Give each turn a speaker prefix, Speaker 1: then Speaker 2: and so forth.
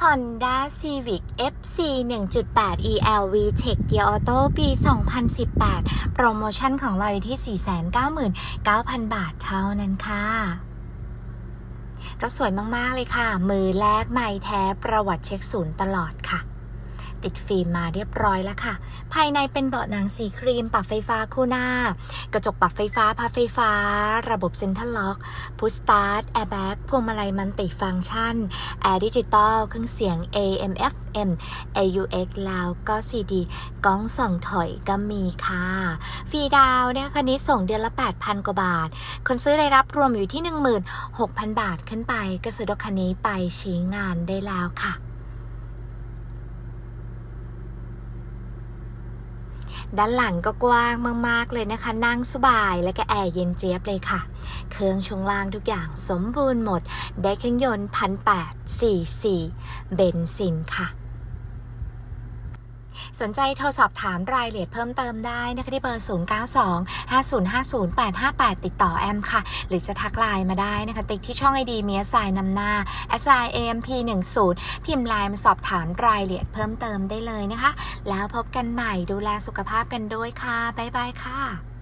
Speaker 1: Honda Civic FC 1.8 ELV Tech Gear Auto ปี 2018 โปรโมชั่นของเราอยู่ที่ 499,000 บาทเท่านั้นค่ะรถสวยมาก ๆ เลยค่ะ มือแรกไม่แท้ประวัติเช็คศูนย์ตลอดค่ะ ติดฟิล์มมาเรียบร้อยแล้วค่ะ ภายในเป็นเบาะหนังสีครีมปรับไฟฟ้าคู่หน้า กระจกปรับไฟฟ้าพับไฟฟ้า ระบบเซ็นทรัลล็อกพุชสตาร์ทแอร์แบ็กพวงมาลัยมันติฟังก์ชันแอร์ดิจิตอลเครื่องเสียง AM FM AUX แล้วก็ CD กล้องส่องถอยก็มีค่ะ ฟรีดาวเนี่ยคันนี้ส่งเดือนละ 8,000 กว่าบาท คนซื้อได้รับรวมอยู่ที่ 16,000 บาทขึ้นไป ก็ซื้อรถคันนี้ไปชี้งานได้แล้วค่ะ ด้านหลังก็กว้างมาก ๆ เลยนะคะ นั่งสบายและก็แอร์เย็นเจี๊ยบเลยค่ะ เครื่องช่วงล่างทุกอย่างสมบูรณ์หมด ได้เครื่องยนต์พันแปดสี่สี่เบนซินค่ะ สนใจโทรสอบถามรายละเอียดเพิ่มเติมได้นะคะที่เบอร์ 0 9 2 5 0 5 0 8 5 8 ติดต่อแอมค่ะ หรือจะทักไลน์มาได้นะคะ ติ๊กที่ช่องไอดีเมียสายนำหน้า s i a m p 1 0พิมพ์ไลน์มาสอบถามรายละเอียดเพิ่มเติมได้เลยนะคะ แล้วพบกันใหม่ดูแลสุขภาพกันด้วยค่ะ บ๊ายบายค่ะ